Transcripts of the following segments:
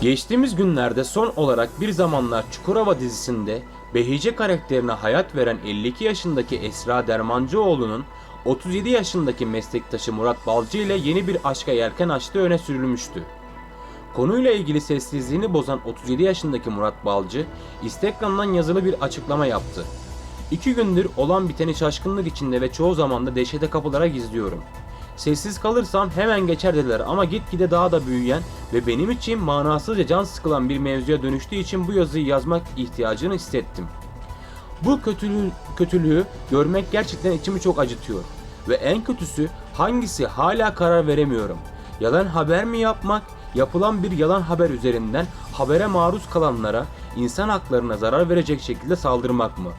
Geçtiğimiz günlerde son olarak bir zamanlar Çukurova dizisinde Behice karakterine hayat veren 52 yaşındaki Esra Dermancıoğlu'nun 37 yaşındaki meslektaşı Murat Balcı ile yeni bir aşka yelken açtığı öne sürülmüştü. Konuyla ilgili sessizliğini bozan 37 yaşındaki Murat Balcı, Instagram'dan yazılı bir açıklama yaptı. İki gündür olan biteni şaşkınlık içinde ve çoğu zaman da dehşete kapılara gizliyorum. Sessiz kalırsam hemen geçer dediler ama gitgide daha da büyüyen ve benim için manasızca can sıkılan bir mevzuya dönüştüğü için bu yazıyı yazmak ihtiyacını hissettim. Bu kötülüğü, kötülüğü görmek gerçekten içimi çok acıtıyor. Ve en kötüsü hangisi hala karar veremiyorum. Yalan haber mi yapmak, yapılan bir yalan haber üzerinden habere maruz kalanlara, insan haklarına zarar verecek şekilde saldırmak mı?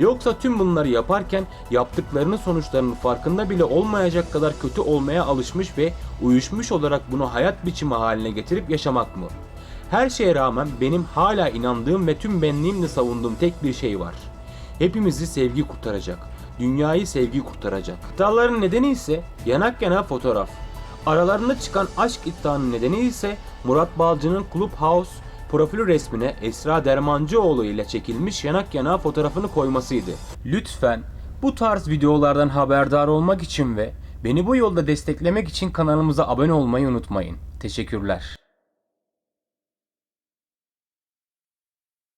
Yoksa tüm bunları yaparken yaptıklarının sonuçlarının farkında bile olmayacak kadar kötü olmaya alışmış ve uyuşmuş olarak bunu hayat biçimi haline getirip yaşamak mı? Her şeye rağmen benim hala inandığım ve tüm benliğimle savunduğum tek bir şey var. Hepimizi sevgi kurtaracak. Dünyayı sevgi kurtaracak. İddiaların nedeni ise yanak yana fotoğraf. Aralarında çıkan aşk iddianın nedeni ise Murat Balcı'nın Clubhouse profil resmine Esra Dermancıoğlu ile çekilmiş yanak yana fotoğrafını koymasıydı. Lütfen bu tarz videolardan haberdar olmak için ve beni bu yolda desteklemek için kanalımıza abone olmayı unutmayın. Teşekkürler.